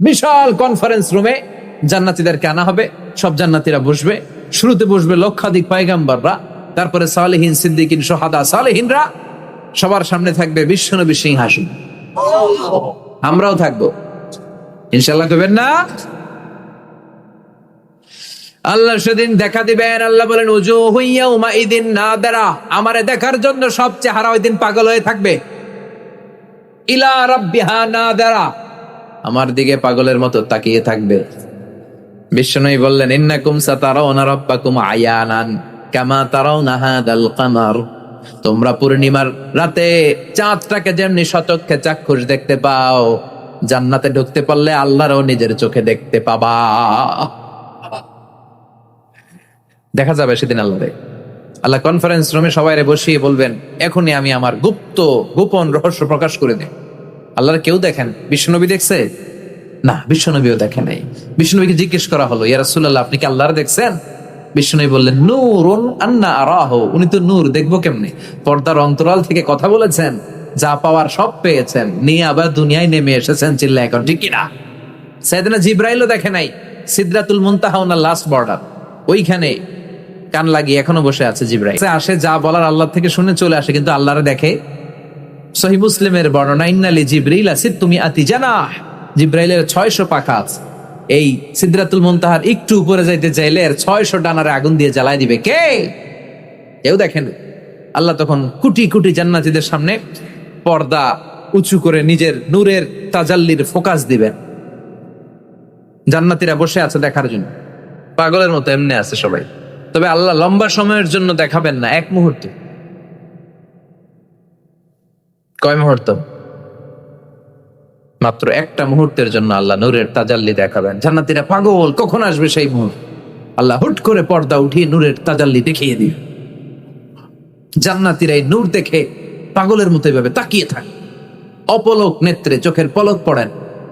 বিশাল conference রুমে জান্নাতীদেরকে আনা হবে, সব জান্নাতীরা বসবে। শুরুতে বসবে লক্ষাধিক পায়গাম্বাররা, তারপরে সালেহীন সিদ্দিকিন, সোহাদা সালেহীনরা, সবার সামনে থাকবে বিশ্বনবী সিংহাসন। আমরাও থাকব। ইনশাল্লাহ করবেন না? আল্লাহ সেদিন দেখা দিবেন, আল্লাহ বলেন উজু হইয়া উমা ইদিন না দাঁড়া আমারে দেখার জন্য সব চেহারা ওই দিন পাগল হয়ে থাকবে। ইলা রাব্বিহা না দাঁড়া আমার দিকে পাগলের মতো তাকিয়ে থাকবে। বিষ্ণুই বললেন, ইন্নাকুম সাতারাউনা রাব্বাকুম আয়ানান কামা তারাউনা হাদাল কামার। তোমরা পূর্ণিমার রাতে চাঁদটাকে যেমনি সচক্ষে চাক্ষুষ দেখতে পাও, জান্নাতে ঢুকতে পারলে আল্লাহরও নিজের চোখে দেখতে পাবা। দেখা যাবে সেদিন আল্লাহরে আল্লাহ কনফারেন্স রুমে সবাই বসিয়ে বলবেন, এখনই আমি আমার গুপ্ত, গোপন রহস্য প্রকাশ করে দেয় আল্লাহর কেউ দেখেন? বিষ্ণুনবী দেখছে? না, বিশ্বনবীও দেখে নাই। বিষ্ণুনবীকে জিজ্ঞেস করা হলো, ইয়া রাসূলুল্লাহ, আপনি কি আল্লাহর দেখছেন? বিষ্ণুনবী বললেন, নূরুন আন্না আরাহ। উনি তো নূর, দেখব কেমনে? পর্দার অন্তরাল থেকে কথা বলেছেন, যা পাওয়ার সব পেয়েছেন। নিয়ে আবার দুনিয়ায় নেমে এসেছেন চিল্লা এখন ঠিক কিনা? সেদিনা জিব্রাইলও দেখে নাই, সিদ্রাতুল মুনতাহা ওনার লাস্ট বর্ডার ওইখানে কান লাগিয়ে এখনও বসে আছে জিব্রাইল। আসে, যা বলার আল্লাহ থেকে শুনে চলে আসে, কিন্তু আল্লাহরে দেখে সহি মুসলিমের বর্ণনা, ইন্নালি জিব্রাইল আসিদ তুমি আতি জানা। জিব্রাইলের ছয়শো পাখা আছে। এই সিদ্রাতুল মুনতাহার একটু উপরে যাইতে চাইলে এর ছয়শো ডানারে আগুন দিয়ে জ্বালায় দিবে। কে? কেউ দেখেন? আল্লাহ তখন কুটি কুটি জান্নাতীদের সামনে পর্দা উঁচু করে নিজের নূরের তাজাল্লির ফোকাস দিবেন। জান্নাতীরা বসে আছে দেখার জন্য। পাগলের মতো এমনি আছে সবাই। তবে আল্লাহ লম্বা সময়ের জন্য দেখাবেন না, এক মুহূর্তে। কয় মুহূর্ত? মাত্র একটা মুহূর্তের জন্য আল্লাহ নূরের তাজাল্লি দেখাবেন। জান্নাতীরা পাগল, কখন আসবে সেই মুহূর্ত? আল্লাহ হুট করে পর্দা উঠিয়ে নূরের তাজাল্লি দেখিয়ে দিবে। জান্নাতীরা এই নূর দেখে পাগলের মতো এভাবে তাকিয়ে থাকে। অপলক নেত্রে চোখের পলক পড়েন,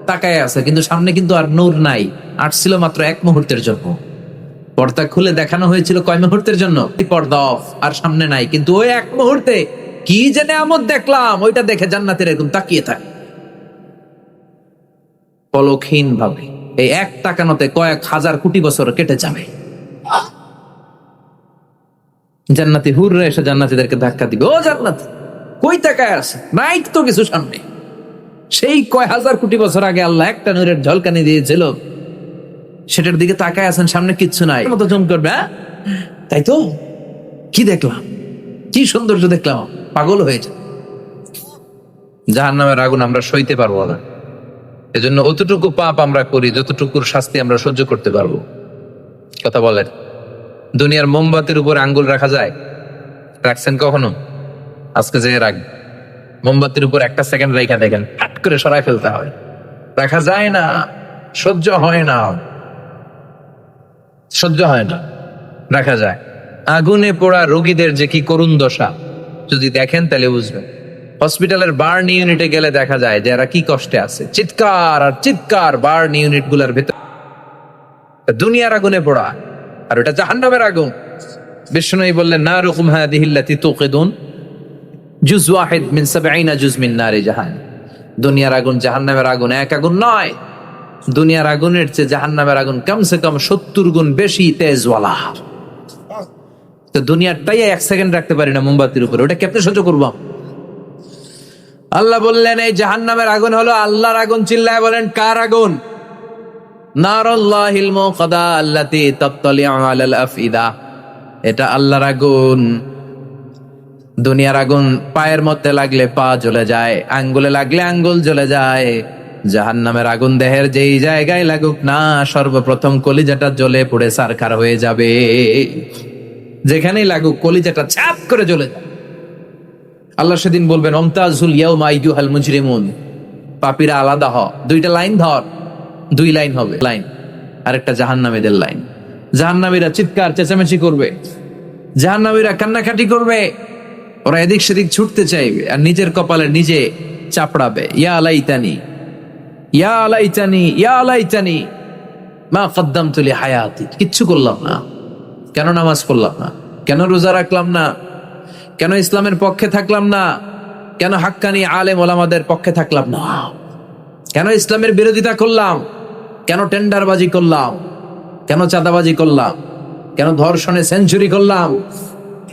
তাকায় আছে, কিন্তু সামনে কিন্তু আর নূর নাই। আসছিল মাত্র এক মুহূর্তের জন্য। পর্দা খুলে দেখানো হয়েছিল কয় মুহূর্তের জন্য? পর্দা অফ আর সামনে নাই, কিন্তু ওই এক মুহূর্তে কি জেনে আমদ দেখলাম? ওইটা দেখে জান্নাতের এরকম তাকিয়ে থাকে। পলকহীন ভাবে এই এক তাকানোতে কয়েক হাজার কোটি বছর কেটে যাবে। জান্নাতি হুররা এসে জান্নাতিদেরকে ধাক্কা দিবে। ও জান্নাতি, কই তাকায় আছে? নাই তো কিছু সামনে। সেই কয় হাজার কোটি বছর আগে আল্লাহ একটা নূরের ঝলকানি দিয়েছিল। সেটার দিকে তাকায় আছেন, সামনে কিচ্ছু নাই। মতো জম করবে হ্যাঁ? তাই তো? কি দেখলাম? কি সৌন্দর্য দেখলাম? পাগল হয়েছে জাহান নামের আগুন আমরা সইতে পারব না। এজন্য অতটুকু পাপ আমরা করি, যতটুকুর শাস্তি আমরা সহ্য করতে পারব। কথা বলেন, দুনিয়ার মোমবাতির উপর আঙ্গুল রাখা যায়? রাখছেন কখনো? আজকে যে রাখ মোমবাতির উপর একটা সেকেন্ড রেখা দেখেন হাট করে সরাই ফেলতে হয়। রাখা যায় না, সহ্য হয় না। সহ্য হয় না, রাখা যায়। আগুনে পোড়া রোগীদের যে কি করুণ দশা, যদি দেখেন তাহলে বুঝবেন। হসপিটালের বার্ন ইউনিটে গেলে দেখা যায় যে এরা কি কষ্টে আছে। চিৎকার আর চিৎকার বার্ন ইউনিটগুলার ভেতর দুনিয়ার আগুনে পোড়া, আর ওটা জাহান্নামের আগুন। বিষ্ণু বললেন না রকম হ্যাঁ দিহিল্লাতি তুকিদুন জুজ ওয়াহিদ মিন সাবঈনা জুজ মিন নারি জাহান দুনিয়ার আগুন জাহান্নামের আগুন এক আগুন নয়। দুনিয়ার আগুনের চেয়ে জাহান্নামের আগুন কমসে কম সত্তর গুণ বেশি তেজওয়ালা। তো দুনিয়ারটাই এক সেকেন্ড রাখতে পারি না মোমবাতির উপরে। ওটা কেমনে সহ্য করব আল্লাহ বললেন, এই জাহান্নামের আগুন হলো আল্লাহর আগুন। চিল্লায় বলেন, কার আগুন? এটা আল্লাহর আগুন। দুনিয়ার আগুন পায়ের মধ্যে লাগলে পা জ্বলে যায়, আঙ্গুলে লাগলে আঙ্গুল জ্বলে যায়। জাহান নামের আগুন দেহের যেই জায়গায় লাগুক না, সর্বপ্রথম কলিজাটা জ্বলে পড়ে সারখার হয়ে যাবে। যেখানেই লাগুক, কলিজাটা ছাপ করে জ্বলে যায়। আল্লাহ সেদিন বলবেন, অমতাজুল ইয়াউমা হাল মুজরিমুন। পাপীরা আলাদা হ দুইটা লাইন ধর, দুই লাইন হবে। লাইন। আরেকটা জাহান্নামীদের লাইন। জাহান্নামীরা চিৎকার, চেঁচামেচি করবে। জাহান্নামীরা কান্নাকাটি করবে। ওরা এদিক সেদিক ছুটতে চাইবে আর নিজের কপালে নিজে চাপড়াবে। ইয়া আলাইতানি ইয়া আলাইতানি ইয়া আলাইতানি, মা কদ্দাম তুলি হায়াতি। কিচ্ছু করলাম না। কেন নামাজ পড়লাম না? কেন রোজা রাখলাম না? কেন ইসলামের পক্ষে থাকলাম না? কেন হাক্কানি আলেম ওলামাদের পক্ষে থাকলাম না? কেন ইসলামের বিরোধিতা করলাম? কেন টেন্ডারবাজি করলাম? কেন চাঁদাবাজি করলাম? কেন ধর্ষণে সেঞ্চুরি করলাম?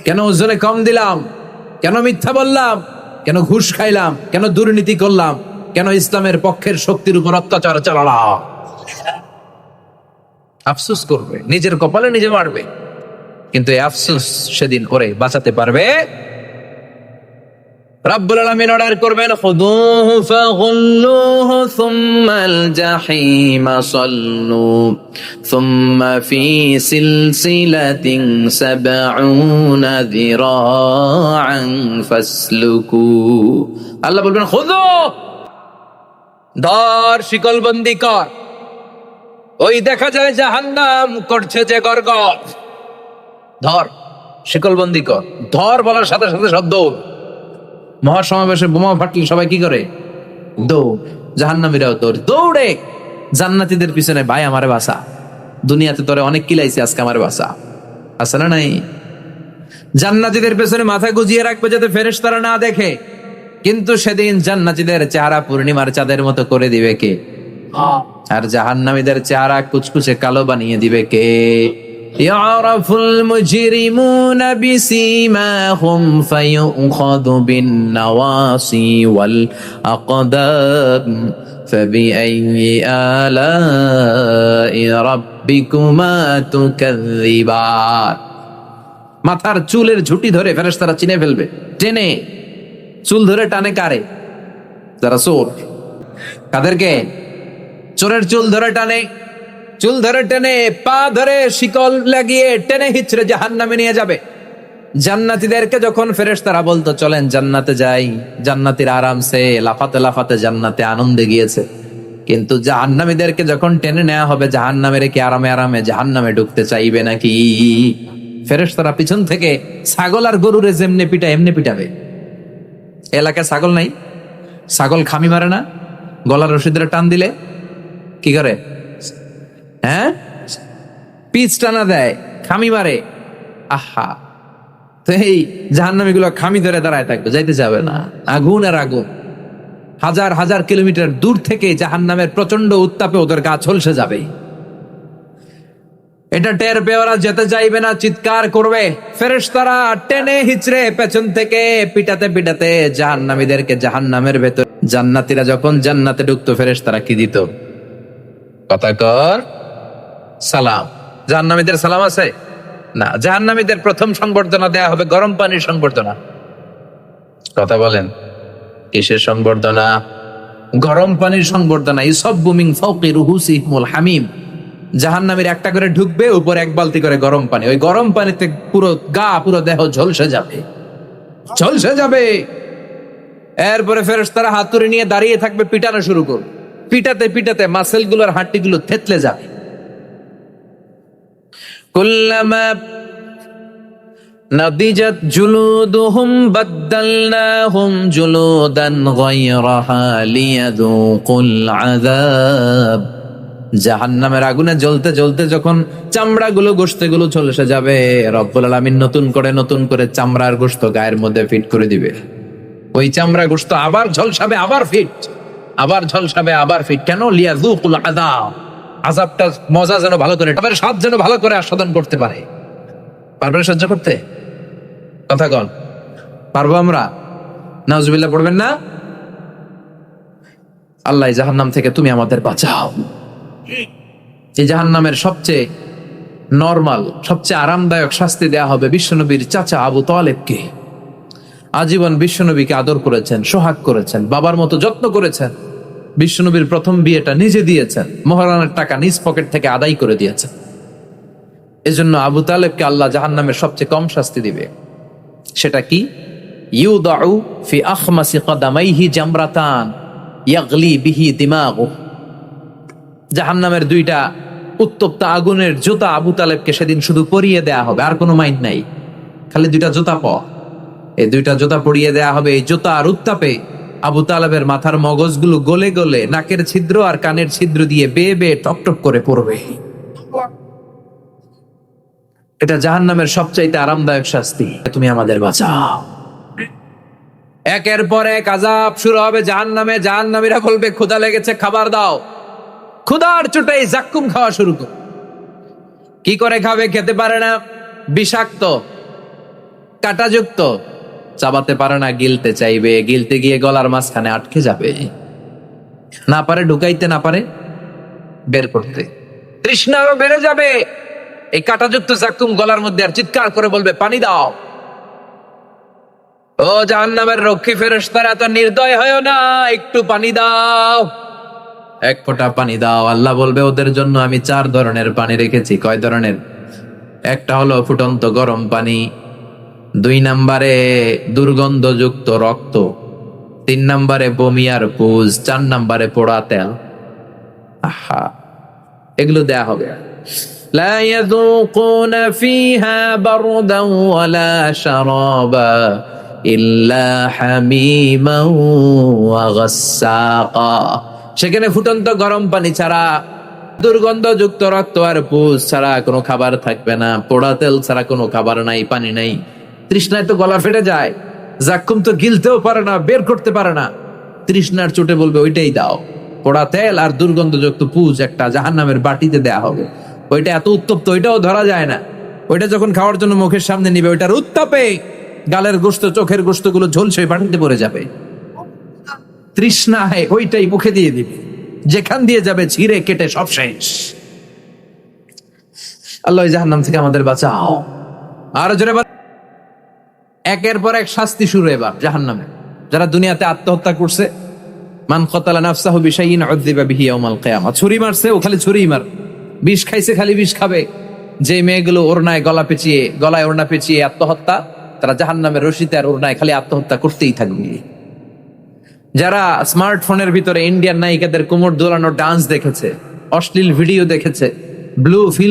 কেন ওজনে কম দিলাম? কেন মিথ্যা বললাম? কেন ঘুষ খাইলাম? কেন দুর্নীতি করলাম? কেন ইসলামের পক্ষের শক্তির উপর অত্যাচার চালালাম? আফসোস করবে, নিজের কপালে নিজে মারবে কিন্তু আফসুস সেদিন ওরে বাঁচাতে পারবে? রব্বুল আলামিন অর্ডার করবেন, খুদুহু ফাগুল্লুহু সুম্মাল জাহিমা সাল্লু, সুম্মা ফি সিলসিলাতিন সাবউনা যিরাআন ফাসলুকু। আল্লাহ বলবেন, খুদু, ধর, শিকলবন্দি কর। ওই দেখা যায় জাহান্নাম করছে যে গর্গর। ধর শিকলবন্দি কর। ধর বলার সাথে সাথে সব দৌড়। মহাসমাবেশে বোমা ফাটলে সবাই কি করে? দৌড়। জাহান্নামীরাও দৌড়। দৌড়ে! জান্নাতীদের পিছনে ভাই আমারে বাসা দুনিয়াতে তোরে অনেক কিলাইছে আজকে আমার বাসা আছে না নাই? জান্নাতীদের পেছনে মাথা গুজিয়ে রাখবে যাতে ফেরেস তারা না দেখে। কিন্তু সেদিন জান্নাতীদের চেহারা পূর্ণিমার চাঁদের মতো করে দিবে কে? আর জাহান্নামীদের চেহারা কুচকুচে কালো বানিয়ে দিবে কে? يعرف المجرمون بسيماهم فيؤخذ بالنواصي والأقدام فبأي آلاء ربكما تكذبان মাথার চুলের ঝুটি ধরে ফেরেশতারা চিনে ফেলবে টেনে চুল ধরে টানে কারে যারা চোর কাদেরকে চোরের চুল ধরে টানে চুল ধরে টেনে, পা ধরে শিকল লাগিয়ে টেনে হিচড়ে জাহান নামে নিয়ে যাবে। জান্নাতীদেরকে যখন ফেরেশতারা বলতো, চলেন জান্নাতে যাই, জান্নাতির আরামসে, লাফাতে লাফাতে জান্নাতে আনন্দে গিয়েছে। কিন্তু জাহান্নামীদেরকে যখন টেনে নেওয়া হবে, জাহান্নামের রেখে আরামে আরামে, জাহান্নামে ঢুকতে চাইবে নাকি? ফেরেশতারা পিছন থেকে ছাগল আর গরুরে যেমনে পিটা, এমনি পিটাবে। এলাকায় ছাগল নাই? ছাগল খামি মারে না? গলার রশিদের টান দিলে? কি করে? হ্যাঁ? পিচ টানা দেয়, খামি মারে। আহা। তো এই জাহান্নামী গুলো খামি ধরে দাঁড়ায় থাকবে, যাইতে যাবে না। আগুন আর আগুন। হাজার হাজার কিলোমিটার দূর থেকে জাহান্নামের প্রচণ্ড উত্তাপে ওদের গা ঝলসে যাবে। এটা টের পেয়ে যেতে চাইবে না, চিৎকার করবে। ফেরেশতারা টেনে হিচড়ে পেছন থেকে পিটাতে পিটাতে জাহান্নামীদেরকে জাহান্নামের ভেতর জান্নাতীরা যখন জান্নাতে ঢুকতো, ফেরেশতারা কি দিত? কথা কর। সালাম। জাহান্নামীদের সালাম আছে? না, জাহান্নামীদের প্রথম সংবর্ধনা দেয়া হবে গরম পানির সংবর্ধনা। কথা বলেন, কিসের সংবর্ধনা? গরম পানির সংবর্ধনা ইসব বুমিং হামিম। জাহান্নামীর একটা করে ঢুকবে, উপর এক বালতি করে গরম পানি। ওই গরম পানিতে পুরো গা, পুরো দেহ ঝলসে যাবে। ঝলসে যাবে। এরপরে ফেরেশতারা হাতুড়ি নিয়ে দাঁড়িয়ে থাকবে, পিটানো শুরু করবে। পিটাতে পিটাতে মাসেলগুলোর হাড্ডি গুলো থেতলে যাবে। কুল্লামা نضجت جلودهم بدلناهم جلودا غيرها ليذوقوا العذاب জাহান্নামের আগুনে জ্বলতে জ্বলতে যখন চামড়াগুলো গোশতেগুলো চলে এসে যাবে রব্বুল আলামিন নতুন করে নতুন করে চামড়ার গোশত গায়ের মধ্যে ফিট করে দিবে ওই চামড়া গোশত আবার ঝলসাবে আবার ফিট আবার ঝলসাবে আবার ফিট কেন লিয়াযুকুল আযাব আযাবটা মজা যেন ভালো করে আবার স্বাদ যেন ভালো করে আস্বাদন করতে পারে। পারবেন সহ্য করতে? কথা কন। পারব আমরা? নাউজুবিল্লাহ, পড়বেন না? আল্লাহ জাহান্নাম থেকে তুমি আমাদের বাঁচাও। এই জাহান্নামের সবচেয়ে নর্মাল, সবচেয়ে আরামদায়ক শাস্তি দেয়া হবে বিশ্বনবীর চাচা আবু তালেবকে। আজীবন বিশ্বনবীকে আদর করেছেন, সোহাগ করেছেন, বাবার মতো যত্ন করেছেন। বিশ্বনবীর প্রথম বিয়েটা নিজে দিয়েছেন। মহারানার টাকা নিজ পকেট থেকে আদায় করে দিয়েছেন। এজন্য আবু তালেবকে আল্লাহ জাহান জাহান্নামের সবচেয়ে কম শাস্তি দিবে। সেটা কি? ইউদাউ ফি আখমাসি কদামাইহি জামরাতান ইয়াগলি বিহি দিমাগু। জাহান্নামের দুইটা উত্তপ্ত আগুনের জুতা আবু তালেবকে সেদিন শুধু পরিয়ে দেয়া হবে, আর কোনো মাইন্ড নাই। খালি দুইটা জুতা প এই দুইটা জুতা পরিয়ে দেয়া হবে এই জুতা আর উত্তাপে। আবু তালেবের মাথার মগজগুলো গলে গলে নাকের ছিদ্র আর কানের ছিদ্র দিয়ে বেয়ে বেয়ে টপ করে পড়বে। এটা জাহান্নামের সবচাইতে আরামদায়ক শাস্তি। তুমি আমাদের বাঁচাও। একের পর এক আজাব শুরু হবে জাহান্নামে। জাহান্নামীরা বলবে ক্ষুদা লেগেছে, খাবার দাও। ক্ষুধার চোটাই জাক্কুম খাওয়া শুরু করে। কি করে খাবে খেতে পারে না? বিষাক্ত, কাটাযুক্ত চাবাতে পারে না, গিলতে চাইবে। গিলতে গিয়ে গলার মাঝখানে আটকে যাবে। না পারে, ঢুকাইতে না পারে, বের করতে। তৃষ্ণা আরও বেড়ে যাবে। এই কাটাযুক্ত জাক্কুম গলার মধ্যে আর চিৎকার করে বলবে, পানি দাও। ও জাহান্নামের রক্ষী ফেরেশতারা, এত নির্দয় হয় না, একটু পানি দাও। এক ফোঁটা পানি দাও। আল্লাহ বলবে, ওদের জন্য আমি চার ধরনের পানি রেখেছি। কয় ধরনের? একটা হলো ফুটন্ত গরম পানি দুই নাম্বারে দুর্গন্ধযুক্ত রক্ত তিন নাম্বারে বমি আর পুজ চার নাম্বারে পোড়া তেল আহা এগুলো দেয়া হবে لا يذوقون فيها بردا ولا شرابا إلا حميما وغساقا সেখানে ফুটন্ত গরম পানি ছাড়া দুর্গন্ধযুক্ত রক্ত আর পুষ ছাড়া কোনো খাবার থাকবে না পোড়া তেল ছাড়া কোনো খাবার নাই পানি নাই তৃষ্ণায় তো গলা ফেটে যায়। জাক্কুম তো গিলতেও পারে না, বের করতে পারে না। তৃষ্ণার চোটে বলবে, ওইটাই দাও। পোড়া তেল আর দুর্গন্ধযুক্ত পুজ একটা জাহান্নামের বাটিতে দেয়া হবে। ওইটা এত উত্তপ্ত, ওইটাও ধরা যায় না। ওইটা যখন খাওয়ার জন্য মুখের সামনে নিবে, ওইটার উত্তাপে গালের গোস্ত, চোখের গোস্তগুলো ঝলসে পানিতে পড়ে যাবে। তৃষ্ণায় ওইটাই মুখে দিয়ে দিবে। যেখান দিয়ে যাবে ছিঁড়ে কেটে সব শেষ। আল্লাহ জাহান্নাম থেকে আমাদের বাঁচাও। আর জোরে একের পর এক শাস্তি শুরু এবার, জাহান্নামে। যারা দুনিয়াতে আত্মহত্যা করছে, মান কতালা ছুরি মারছে ও খালি ছুরিই মার। বিষ খাইছে, খালি বিষ খাবে। যে মেয়েগুলো ওড়নায় গলা পেঁচিয়ে, গলায় ওড়না পেঁচিয়ে আত্মহত্যা, তারা জাহান্নামের রশিতে আর ওরনায় খালি আত্মহত্যা করতেই থাকবে। যারা স্মার্টফোনের ভিতরে ইন্ডিয়ান নায়িকাদের কোমর দোলানো ডান্স দেখেছে, অশ্লীল ভিডিও দেখেছে, ব্লু ফিল্ম